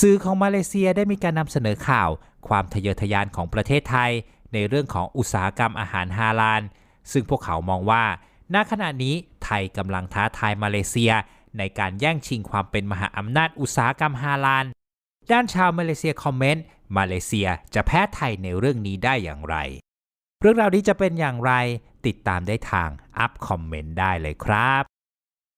สื่อของมาเลเซียได้มีการนำเสนอข่าว ความทะเยอทะยานของประเทศไทย ในเรื่องของอุตสาหกรรมอาหารฮาลาล ซึ่งพวกเขามองว่าณขณะนี้ไทยกำลังท้าทายมาเลเซีย ในการแย่งชิงความเป็นมหาอำนาจอุตสาหกรรมฮาลาล ด้านชาวมาเลเซียคอมเมนต์ มาเลเซียจะแพ้ไทยในเรื่องนี้ได้อย่างไร เรื่องราวนี้จะเป็นอย่างไรติดตามได้ทางอัพคอมเมนต์ได้เลยครับ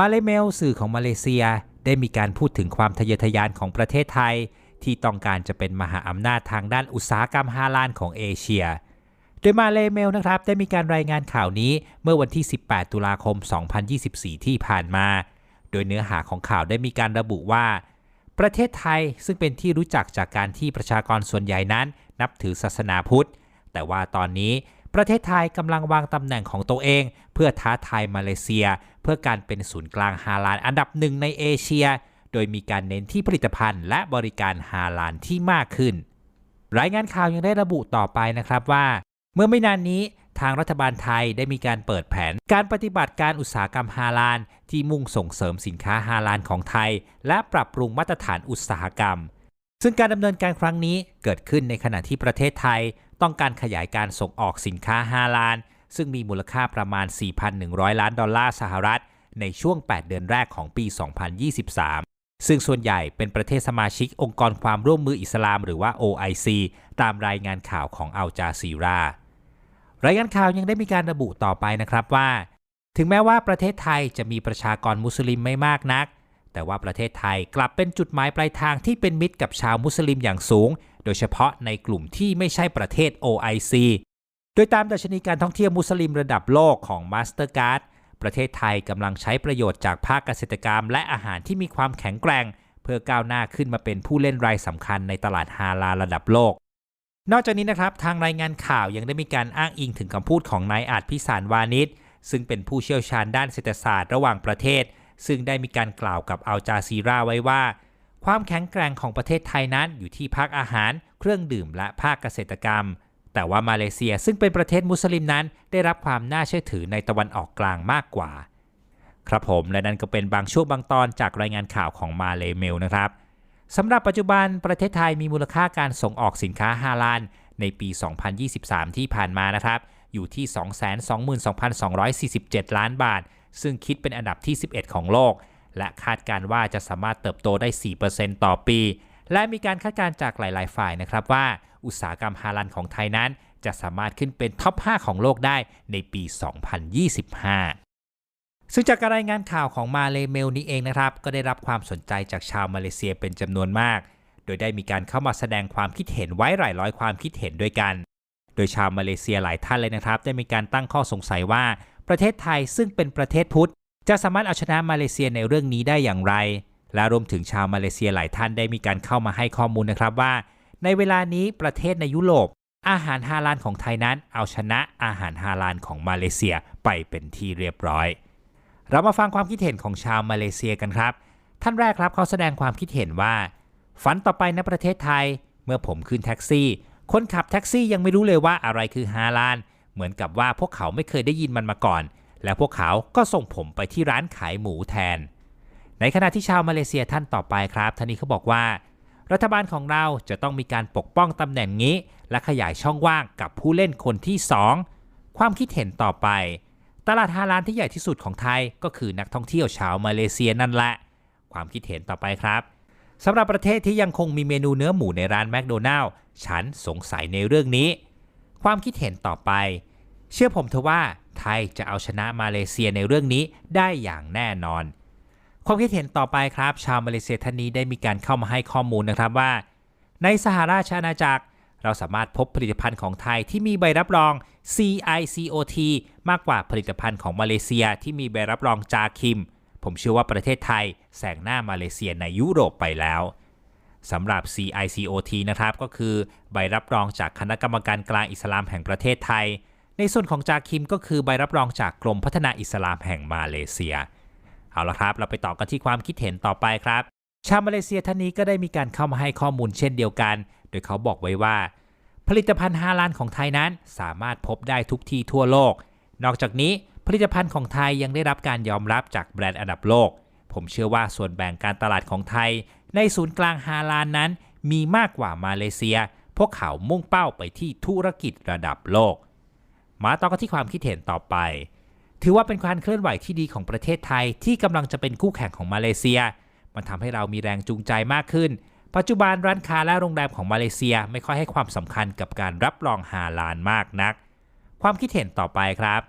มาเลเมลสื่อของมาเลเซียได้มีการพูดถึงความทะเยอทะยานของประเทศไทย ที่ต้องการจะเป็นมหาอำนาจทางด้านอุตสาหกรรมฮาลาลของเอเชีย โดยมาเลเมลนะครับได้มีการรายงานข่าวนี้เมื่อวันที่ 18 ตุลาคม 2024 ที่ผ่านมา โดยเนื้อหาของข่าวได้มีการระบุว่า ประเทศไทยซึ่งเป็นที่รู้จักจากการที่ประชากรส่วนใหญ่นั้น นับถือศาสนาพุทธ แต่ว่าตอนนี้ ประเทศไทยกำลังวางตำแหน่งของตัวเอง เพื่อท้าทายมาเลเซีย เพื่อการเป็นศูนย์กลางฮาลาลอันดับหนึ่งในเอเชีย โดยมีการเน้นที่ผลิตภัณฑ์ และบริการฮาลาลที่มากขึ้น รายงานข่าวยังได้ระบุต่อไปนะครับว่า เมื่อไม่นานนี้ทางรัฐบาลไทยได้มีการเปิดแผน การปฏิบัติการอุตสาหกรรมฮาลาลที่มุ่งส่งเสริมสินค้าฮาลาลของไทย และปรับปรุงมาตรฐานอุตสาหกรรม ซึ่งการดำเนินการครั้งนี้เกิดขึ้นในขณะที่ประเทศไทย ต้องการขยายการส่งออกสินค้าฮาลาลซึ่งมีมูลค่าประมาณ 4,100 ล้านดอลลาร์สหรัฐ ในช่วง 8 เดือนแรกของปี 2023 ซึ่งส่วนใหญ่เป็นประเทศสมาชิกองค์กรความร่วมมืออิสลามหรือว่า OIC ตามรายงานข่าวของอัลจาซีรารายงานข่าวยังได้มีการระบุต่อไปนะครับว่า ถึงแม้ว่าประเทศไทยจะมีประชากรมุสลิมไม่มากนัก แต่ว่าประเทศไทยกลับเป็นจุดหมายปลายทางที่เป็นมิตรกับชาวมุสลิมอย่างสูง โดยเฉพาะในกลุ่มที่ไม่ใช่ประเทศ OIC โดยตามดัชนีการท่องเที่ยวมุสลิมระดับโลกของ Mastercard ประเทศไทยกำลังใช้ประโยชน์จากภาคเกษตรกรรม และอาหารที่มีความแข็งแกร่ง เพื่อก้าวหน้าขึ้นมาเป็นผู้เล่นรายสำคัญในตลาดฮาลาระดับโลก นอกจากนี้นะครับ ทางรายงานข่าวยังได้มีการอ้างอิงถึงคำพูดของนายอาจพิสารวานิชซึ่งเป็นผู้เชี่ยวชาญด้านเศรษฐศาสตร์ระหว่างประเทศ ซึ่งได้มีการกล่าวกับอัลจาซีราไว้ว่า ความแข็งแกร่งของประเทศไทยนั้นอยู่ที่ภาคอาหาร เครื่องดื่มและภาคเกษตรกรรม แต่ว่ามาเลเซียซึ่งเป็นประเทศมุสลิมนั้น ได้รับความน่าเชื่อถือในตะวันออกกลางมากกว่า ครับผมและนั่นก็เป็นบางช่วงบางตอนจากรายงานข่าวของมาเลเมลนะครับสำหรับปัจจุบันประเทศไทยมีมูลค่าการส่งออกสินค้าฮาลาลในปี 2023 ที่ผ่านมานะครับ อยู่ที่ 222,247 ล้านบาท ซึ่งคิดเป็นอันดับที่ 11 ของโลก และคาดการว่าจะสามารถเติบโตได้ 4%ต่อปี และมีการคาดการจากหลาย ๆ ฝ่ายนะครับว่า อุตสาหกรรมฮาลาลของไทยนั้น จะสามารถขึ้นเป็นท็อป 5 ของโลกได้ในปี 2025ซึ่งจากการรายงานข่าวของมาเลเมลนี้เองนะครับ ก็ได้รับความสนใจจากชาวมาเลเซียเป็นจำนวนมาก โดยได้มีการเข้ามาแสดงความคิดเห็นไว้หลายร้อยความคิดเห็นด้วยกัน โดยชาวมาเลเซียหลายท่านเลยนะครับ ได้มีการตั้งข้อสงสัยว่า ประเทศไทยซึ่งเป็นประเทศพุทธ จะสามารถเอาชนะมาเลเซียในเรื่องนี้ได้อย่างไร และรวมถึงชาวมาเลเซียหลายท่านได้มีการเข้ามาให้ข้อมูลนะครับว่า ในเวลานี้ประเทศในยุโรปอาหารฮาลาลของไทยนั้นเอาชนะอาหารฮาลาลของมาเลเซียไปเป็นที่เรียบร้อย เรามาฟังความคิดเห็นของชาวมาเลเซียกันครับ ท่านแรกครับเขาแสดงความคิดเห็นว่า ฝันต่อไปในประเทศไทย เมื่อผมขึ้นแท็กซี่ คนขับแท็กซี่ยังไม่รู้เลยว่าอะไรคือฮาลาล เหมือนกับว่าพวกเขาไม่เคยได้ยินมันมาก่อน และพวกเขาก็ส่งผมไปที่ร้านขายหมูแทน ในขณะที่ชาวมาเลเซียท่านต่อไปครับท่านนี้เขาบอกว่า รัฐบาลของเราจะต้องมีการปกป้องตำแหน่งนี้ และขยายช่องว่างกับผู้เล่นคนที่ 2 ความคิดเห็นต่อไป ตลาดฮาลาลที่ใหญ่ที่สุดของไทยก็คือนักท่องเที่ยวชาวมาเลเซียนั่นแหละ ความคิดเห็นต่อไปครับสำหรับประเทศที่ยังคงมีเมนูเนื้อหมูในร้านแมคโดนัลล์ฉันสงสัยในเรื่องนี้ ความคิดเห็นต่อไป เชื่อผมเถอะว่าไทยจะเอาชนะมาเลเซียในเรื่องนี้ได้อย่างแน่นอน ความคิดเห็นต่อไปครับ ชาวมาเลเซียท่านนี้ได้มีการเข้ามาให้ข้อมูลนะครับว่า ในสหราชอาณาจักร เราสามารถพบผลิตภัณฑ์ของไทยที่มีใบรับรอง CICOT มากกว่าผลิตภัณฑ์ของมาเลเซียที่มีใบรับรองจาคิม ผมเชื่อว่าประเทศไทยแซงหน้ามาเลเซียในยุโรปไปแล้ว สำหรับ CICOT นะครับ ก็คือใบรับรองจากคณะกรรมการกลางอิสลามแห่งประเทศไทย ในส่วนของจาคิมก็คือใบรับรองจากกรมพัฒนาอิสลามแห่งมาเลเซีย เอาละครับ เราไปต่อกันที่ความคิดเห็นต่อไปครับ ชาวมาเลเซียท่านนี้ก็ได้มีการเข้ามาให้ข้อมูลเช่นเดียวกัน โดยเขาบอกไว้ว่า ผลิตภัณฑ์ฮาลาลของไทยนั้นสามารถพบได้ทุกที่ทั่วโลก นอกจากนี้ผลิตภัณฑ์ของไทยยังได้รับการยอมรับจากแบรนด์อันดับโลก ผมเชื่อว่าส่วนแบ่งการตลาดของไทย ในศูนย์กลางฮาลาลนั้น มีมากกว่ามาเลเซีย พวกเขามุ่งเป้าไปที่ธุรกิจระดับโลก มาต่อกันที่ความคิดเห็นต่อไป ถือว่าเป็นการเคลื่อนไหวที่ดีของประเทศไทยที่กำลังจะเป็นคู่แข่งของมาเลเซีย มันทำให้เรามีแรงจูงใจมากขึ้น ปัจจุบันร้านค้าและโรงแรมของมาเลเซียไม่ค่อยให้ความสำคัญกับการรับรองฮาลาลมากนัก ความคิดเห็นต่อไปครับ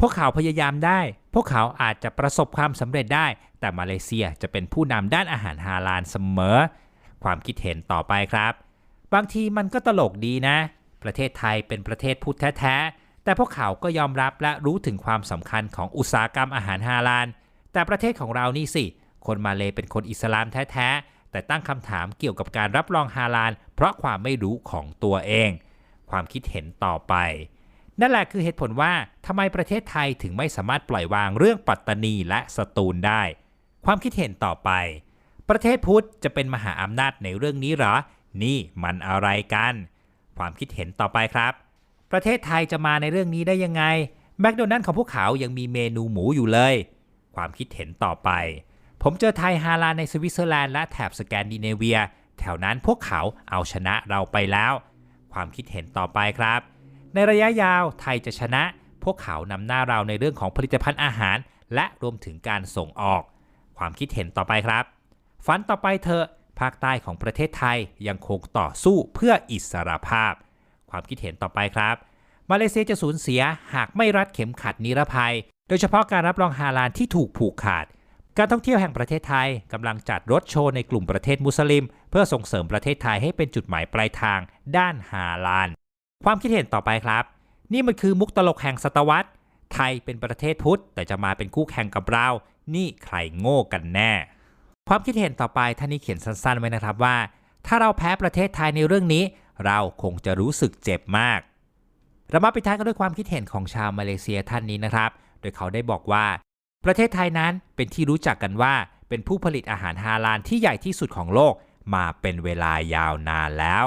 พวกเขาพยายามได้ พวกเขาอาจจะประสบความสำเร็จได้ แต่มาเลเซียจะเป็นผู้นำด้านอาหารฮาลาลเสมอ ความคิดเห็นต่อไปครับ บางทีมันก็ตลกดีนะ ประเทศไทยเป็นประเทศพุทธแท้ๆแต่พวกเขาก็ยอมรับและรู้ถึงความสำคัญของอุตสาหกรรมอาหารฮาลาลแต่ประเทศของเรานี่สิ คนมาเลเป็นคนอิสลามแท้ๆแต่ตั้งคำถามเกี่ยวกับการรับรองฮาลาลเพราะความไม่รู้ของตัวเอง ความคิดเห็นต่อไป นั่นแหละคือเหตุผลว่าทำไมประเทศไทยถึงไม่สามารถปล่อยวางเรื่องปัตตานีและสตูลได้ ความคิดเห็นต่อไป ประเทศพุทธจะเป็นมหาอำนาจในเรื่องนี้หรอ นี่มันอะไรกัน ความคิดเห็นต่อไปครับ ประเทศไทยจะมาในเรื่องนี้ได้ยังไงแมคโดนัลด์ของพวกเขายังมีเมนูหมูอยู่เลย ความคิดเห็นต่อไป ผมเจอไทยฮาลาในสวิตเซอร์แลนด์และแถบสแกนดิเนเวีย แถวนั้นพวกเขาเอาชนะเราไปแล้ว ความคิดเห็นต่อไปครับ ในระยะยาวไทยจะชนะ พวกเขานำหน้าเราในเรื่องของผลิตภัณฑ์อาหาร และรวมถึงการส่งออก ความคิดเห็นต่อไปครับ ฝันต่อไปเถอะภาคใต้ของประเทศไทยยังคงต่อสู้เพื่ออิสรภาพ ความคิดเห็นต่อไปครับ มาเลเซียจะสูญเสียหากไม่รัดเข็มขัดนิรภัย โดยเฉพาะการรับรองฮาลาลที่ถูกผูกขาด การท่องเที่ยวแห่งประเทศไทยกำลังจัดรถโชว์ในกลุ่มประเทศมุสลิม เพื่อส่งเสริมประเทศไทยให้เป็นจุดหมายปลายทาง ด้านฮาลาล ความคิดเห็นต่อไปครับ นี่มันคือมุกตลกแห่งศตวรรษ ไทยเป็นประเทศพุทธ แต่จะมาเป็นคู่แข่งกับเรา นี่ใครโง่กันแน่ ความคิดเห็นต่อไปท่านนี้เขียนสั้นๆไว้นะครับว่า ถ้าเราแพ้ประเทศไทยในเรื่องนี้ เราคงจะรู้สึกเจ็บมาก เรามาปิดท้ายกันด้วยความคิดเห็นของชาวมาเลเซียท่านนี้นะครับ โดยเขาได้บอกว่า ประเทศไทยนั้นเป็นที่รู้จักกันว่าเป็นผู้ผลิตอาหารฮาลาลที่ใหญ่ที่สุดของโลกมาเป็นเวลายาวนานแล้ว